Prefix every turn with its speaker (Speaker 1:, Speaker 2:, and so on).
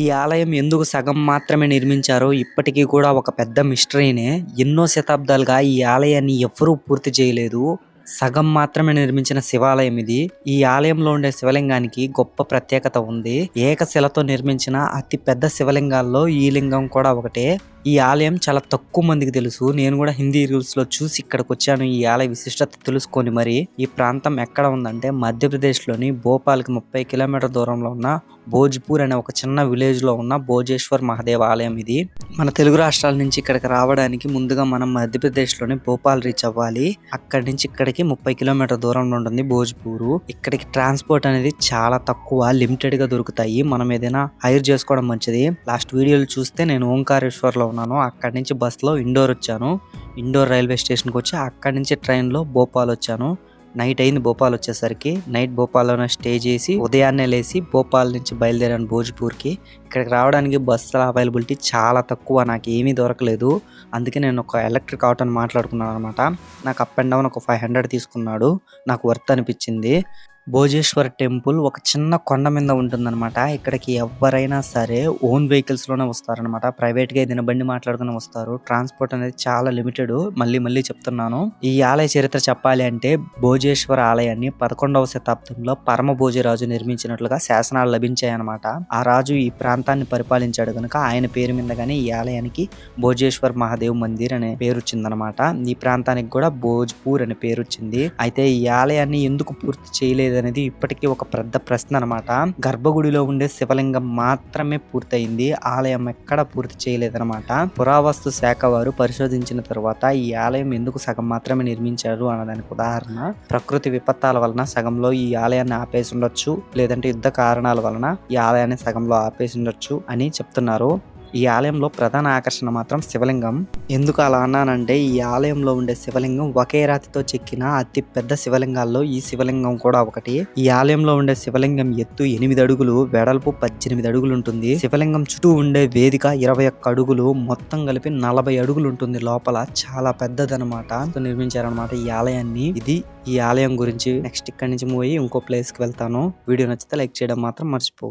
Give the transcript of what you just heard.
Speaker 1: ఈ ఆలయం ఎందుకు సగం మాత్రమే నిర్మించారో ఇప్పటికీ కూడా ఒక పెద్ద మిస్టరీనే. ఎన్నో శతాబ్దాలుగా ఈ ఆలయాన్ని ఎవ్వరూ పూర్తి చేయలేదు. సగం మాత్రమే నిర్మించిన శివాలయం ఇది. ఈ ఆలయంలో ఉండే శివలింగానికి గొప్ప ప్రత్యేకత ఉంది. ఏకశిలతో నిర్మించిన అతి పెద్ద శివలింగాల్లో ఈ లింగం కూడా ఒకటే. ఈ ఆలయం చాలా తక్కువ మందికి తెలుసు. నేను కూడా హిందీ రీల్స్లో చూసి ఇక్కడికి వచ్చాను. ఈ ఆలయ విశిష్టత తెలుసుకొని మరి ఈ ప్రాంతం ఎక్కడ ఉందంటే మధ్యప్రదేశ్లోని భోపాల్కి ముప్పై కిలోమీటర్ దూరంలో ఉన్న భోజ్పూర్ అనే ఒక చిన్న విలేజ్లో ఉన్న భోజేశ్వర్ మహాదేవ్ ఆలయం ఇది. మన తెలుగు రాష్ట్రాల నుంచి ఇక్కడికి రావడానికి ముందుగా మనం మధ్యప్రదేశ్లోని భోపాల్ రీచ్ అవ్వాలి. అక్కడి నుంచి ఇక్కడికి ముప్పై కిలోమీటర్ దూరంలో ఉంటుంది భోజ్పూర్. ఇక్కడికి ట్రాన్స్పోర్ట్ అనేది చాలా తక్కువ లిమిటెడ్గా దొరుకుతాయి. మనం ఏదైనా హైర్ చేసుకోవడం మంచిది. లాస్ట్ వీడియోలు చూస్తే నేను ఓంకారేశ్వర్లో ఉన్నాను. అక్కడి నుంచి బస్సులో ఇండోర్ వచ్చాను. ఇండోర్ రైల్వే స్టేషన్కి వచ్చి అక్కడి నుంచి ట్రైన్లో భోపాల్ వచ్చాను. నైట్ అయింది భోపాల్ వచ్చేసరికి. నైట్ భోపాల్లోనే స్టే చేసి ఉదయాన్నే లేచి భోపాల్ నుంచి బయలుదేరాను భోజ్పూర్కి. ఇక్కడికి రావడానికి బస్సుల అవైలబిలిటీ చాలా తక్కువ. నాకు ఏమీ దొరకలేదు. అందుకే నేను ఒక ఎలక్ట్రిక్ ఆటోని మాట్లాడుకున్నాను అనమాట నాకు అప్ అండ్ డౌన్ ఒక ఫైవ్ హండ్రెడ్ తీసుకున్నాడు. నాకు వర్త్ అనిపించింది. భోజేశ్వర్ టెంపుల్ ఒక చిన్న కొండ మీద ఉంటుందన్నమాట. ఇక్కడికి ఎవరైనా సరే ఓన్ వెహికల్స్లోనే వస్తారనమాట ప్రైవేట్గా ఏదైనా బండి మాట్లాడుకుని వస్తారు. ట్రాన్స్పోర్ట్ అనేది చాలా లిమిటెడ్. మళ్ళీ మళ్ళీ చెప్తున్నాను. ఈ ఆలయ చరిత్ర చెప్పాలి అంటే భోజేశ్వర ఆలయాన్ని పదకొండవ శతాబ్దంలో పరమ భోజరాజు నిర్మించినట్లుగా శాసనాలు లభించాయి అనమాట ఆ రాజు ఈ ప్రాంతాన్ని పరిపాలించాడు కనుక ఆయన పేరు మీదగానే ఈ ఆలయానికి భోజేశ్వర్ మహాదేవ్ మందిర్ అనే పేరు వచ్చిందనమాట ఈ ప్రాంతానికి కూడా భోజ్పూర్ అనే పేరు వచ్చింది. అయితే ఈ ఆలయాన్ని ఎందుకు పూర్తి చేయలేదు అనేది ఇప్పటికీ ఒక పెద్ద ప్రశ్న అనమాట గర్భగుడిలో ఉండే శివలింగం మాత్రమే పూర్తయింది. ఆలయం ఎక్కడ పూర్తి చేయలేదన్నమాట. పురావస్తు శాఖ వారు పరిశోధించిన తర్వాత ఈ ఆలయం ఎందుకు సగం మాత్రమే నిర్మించారు అన్నదానికి ఉదాహరణ ప్రకృతి విపత్తాల వలన సగంలో ఈ ఆలయాన్ని ఆపేసి ఉండొచ్చు లేదంటే యుద్ధ కారణాల వలన ఈ ఆలయాన్ని సగంలో ఆపేసి ఉండొచ్చు అని చెప్తున్నారు. ఈ ఆలయంలో ప్రధాన ఆకర్షణ మాత్రం శివలింగం. ఎందుకు అలా అన్నానంటే ఈ ఆలయంలో ఉండే శివలింగం ఒకే రాతితో చెక్కిన అతి పెద్ద శివలింగాల్లో ఈ శివలింగం కూడా ఒకటి. ఈ ఆలయంలో ఉండే శివలింగం ఎత్తు ఎనిమిది అడుగులు వెడల్పు పద్దెనిమిది అడుగులు ఉంటుంది. శివలింగం చుట్టూ ఉండే వేదిక ఇరవై ఒక్క అడుగులు మొత్తం కలిపి నలభై అడుగులు ఉంటుంది లోపల. చాలా పెద్దదనమాట నిర్మించారనమాట ఈ ఆలయాన్ని. ఇది ఈ ఆలయం గురించి నెక్స్ట్ ఇక్కడి నుంచి పోయి ఇంకో ప్లేస్కి వెళ్తాను. వీడియో నచ్చితే లైక్ చేయడం మాత్రం మర్చిపోవద్దు